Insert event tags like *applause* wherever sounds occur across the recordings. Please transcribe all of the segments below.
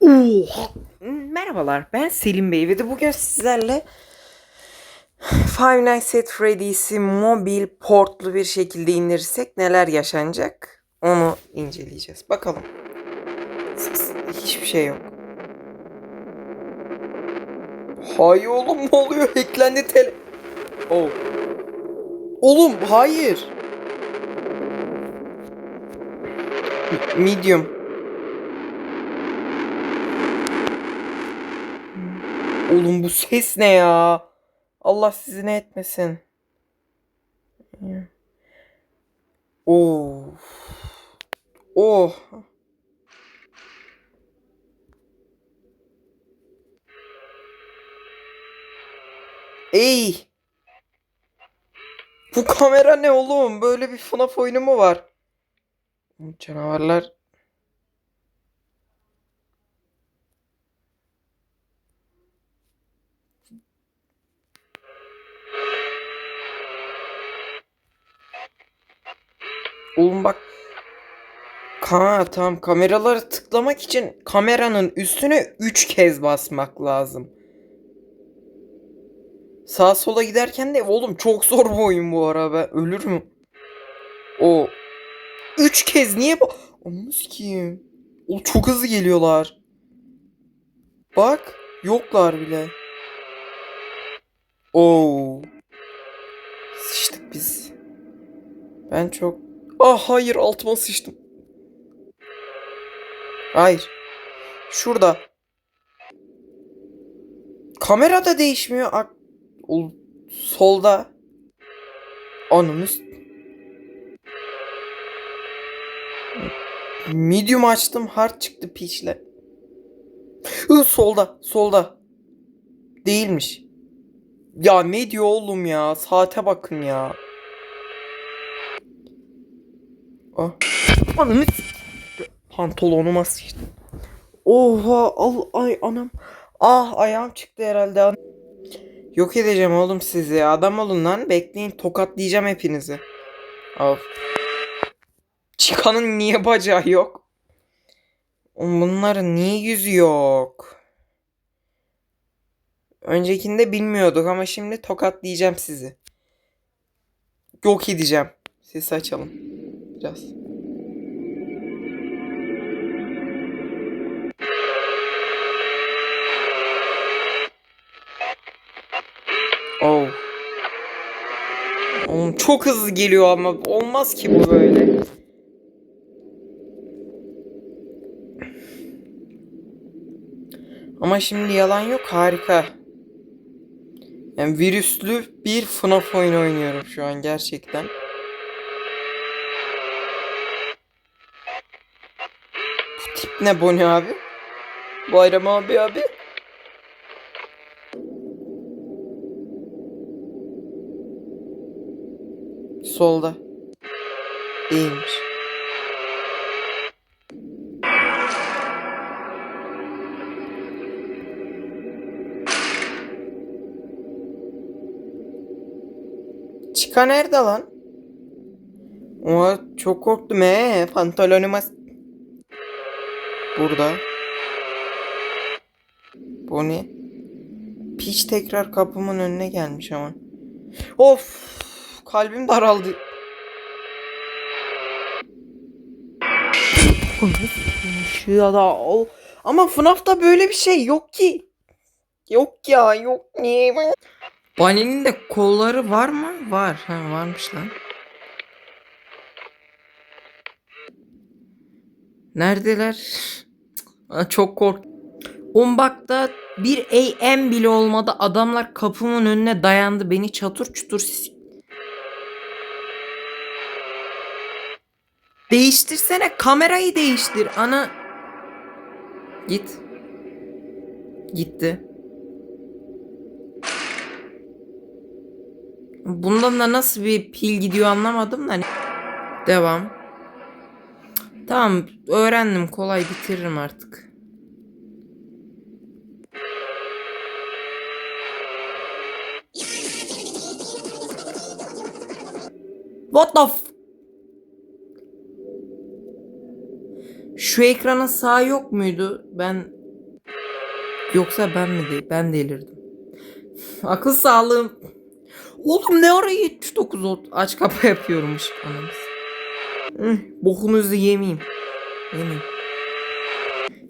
Oha. Merhabalar ben Selim Bey ve de bugün sizlerle Five Nights at Freddy's'i mobil portlu bir şekilde indirirsek neler yaşanacak onu inceleyeceğiz. Bakalım. Hiçbir şey yok. Hay oğlum ne oluyor? Hacklendi tele... Oh. Oğlum hayır. Medium. Oğlum bu ses ne ya? Allah sizi ne etmesin. Oh. Oh. Ey. Bu kamera ne oğlum? Böyle bir FNAF oyunu mu var? Canavarlar Oğlum bak. Ha tamam kameraları tıklamak için kameranın üstüne 3 kez basmak lazım. Sağa sola giderken de oğlum çok zor bu oyun bu ara ben ölür mü? O 3 kez niye bu? Onu sikeyim. O çok hızlı geliyorlar. Bak yoklar bile. Oo. Sıçtık biz. Ben çok Ah hayır altıma sıçtım. Hayır. Şurada. Kamera da değişmiyor. Ak Ol- solda. Anımız. Medium açtım. Hard çıktı piçle. Hı, solda. Solda. Değilmiş. Ya ne diyor oğlum ya? Saate bakın ya. Ah. Ananı Pantolonuma sıçtım. Oha al ay anam. Ah ayağım çıktı herhalde. Yok edeceğim oğlum sizi. Adam olun lan. Bekleyin tokatlayacağım hepinizi. Of. Çıkanın niye bacağı yok? Bunların niye yüzü yok? Öncekinde bilmiyorduk ama şimdi tokatlayacağım sizi. Yok edeceğim. Sesi açalım. Biraz. Oh. Oğlum çok hızlı geliyor ama olmaz ki bu böyle. Ama şimdi yalan yok harika. Yani virüslü bir FNAF oyunu oynuyorum şu an gerçekten. Bu tip ne Bonnie abi? Bayram abi abi. Solda. Değilmiş. Çıka nerede lan? Oha çok korktum he. Pantolonuma... Burada. Bu ne? Piç tekrar kapımın önüne gelmiş ama. Of! Kalbim daraldı. Şu da o. Ama FNAF'ta böyle bir şey yok ki. Yok ya yok niye? Bunny'nin de kolları var mı? Var. Ha varmış lan. Neredeler? Çok kork. Umbak'ta bir AM bile olmadı. Adamlar kapımın önüne dayandı. Beni çatır çutur Değiştirsene kamerayı değiştir. Ana. Git. Gitti. Bundan da nasıl bir pil gidiyor anlamadım da. hani- Devam. Tamam öğrendim kolay bitiririm artık. What the f- Şu ekranın sağ yok muydu? Ben yoksa ben mi değil? Ben delirdim. *laughs* Akıl sağlığım. Oğlum ne ara 79 ot aç kapa yapıyormuş anamız. Hı, bokunuzu yemeyeyim. Yemeyeyim.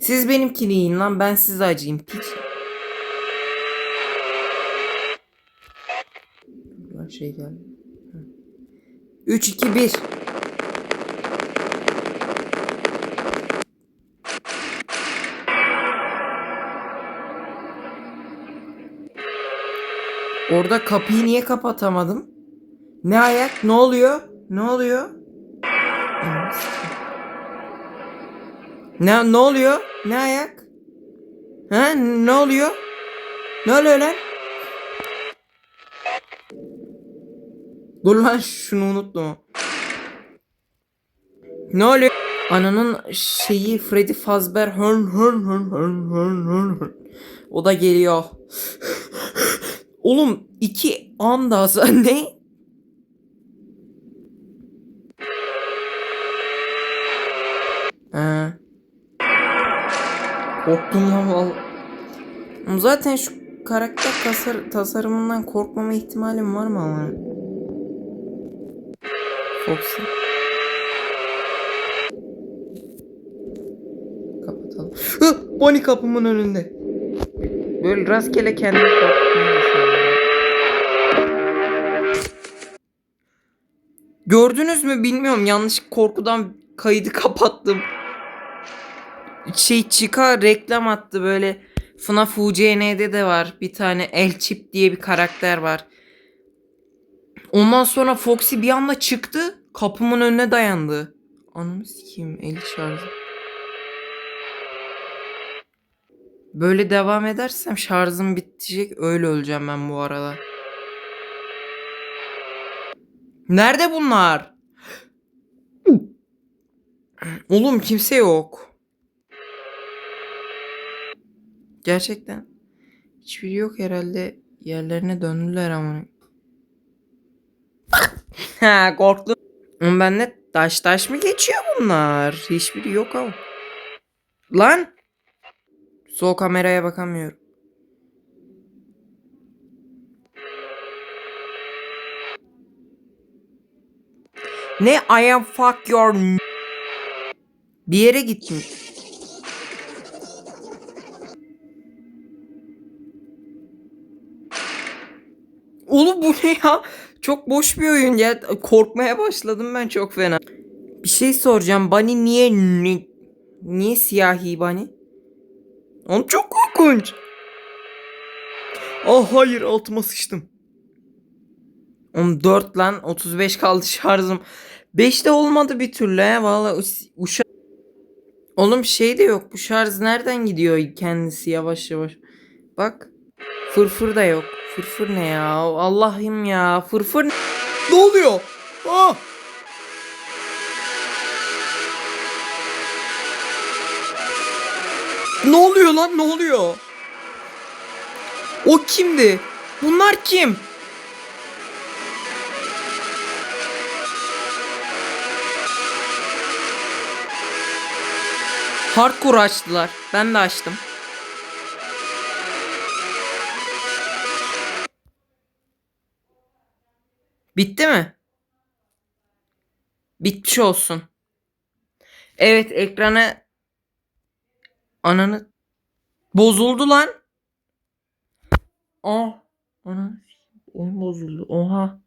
Siz benimkini yiyin lan ben size acıyım piç. Şey geldi. 3 2 1 Orada kapıyı niye kapatamadım? Ne ayak? Ne oluyor? Ne oluyor? Ne ne oluyor? Ne ayak? Ha ne oluyor? Ne oluyor lan? Dur lan şunu unutma. Ne oluyor? Ananın şeyi Freddy Fazbear hön hön hön hön hön hön. O da geliyor. Oğlum iki anda *laughs* ne? Ee, korktum lan val. Zaten şu karakter tasar tasarımından korkmama ihtimalim var mı ama? Foxy. Kapatalım. Bonnie kapımın önünde. Böyle rastgele kendimi korkutmaya Gördünüz mü bilmiyorum yanlış korkudan kaydı *laughs* kapattım. Şey çıka reklam attı böyle FNAF UCN'de de var bir tane El Chip diye bir karakter var. Ondan sonra Foxy bir anda çıktı kapımın önüne dayandı. Ananı sikeyim eli şarjı. Böyle devam edersem şarjım bitecek öyle öleceğim ben bu arada. Nerede bunlar? Oğlum kimse yok. Gerçekten. Hiçbiri yok herhalde. Yerlerine döndüler ama. *laughs* ha korktum. Ben ne taş taş mı geçiyor bunlar? Hiçbiri yok ama. Lan. Sol kameraya bakamıyorum. Ne I am fuck your Bir yere gittim. Oğlum bu ne ya? Çok boş bir oyun ya. Korkmaya başladım ben çok fena. Bir şey soracağım. Bunny niye ni- niye siyahi Bunny? Oğlum çok korkunç. Ah hayır altıma sıçtım. Oğlum 4 lan 35 kaldı şarjım. 5 de olmadı bir türlü he valla uşa... Oğlum şey de yok bu şarj nereden gidiyor kendisi yavaş yavaş. Bak fırfır da yok. Fırfır ne ya Allah'ım ya fırfır ne? Ne oluyor? Ah! Ne oluyor lan ne oluyor? O kimdi? Bunlar kim? Hardcore açtılar. Ben de açtım. Bitti mi? Bitmiş olsun. Evet ekranı ananı bozuldu lan. Aa ananı oyun bozuldu. Oha.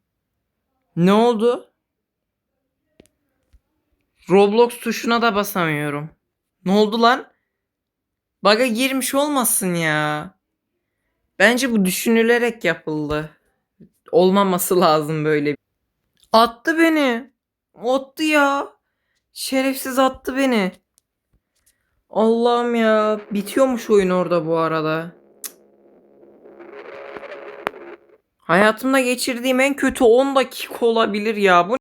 Ne oldu? Roblox tuşuna da basamıyorum. Ne oldu lan? Baga girmiş olmasın ya. Bence bu düşünülerek yapıldı. Olmaması lazım böyle. Attı beni. Attı ya. Şerefsiz attı beni. Allah'ım ya. Bitiyormuş oyun orada bu arada. Cık. Hayatımda geçirdiğim en kötü 10 dakika olabilir ya. Bu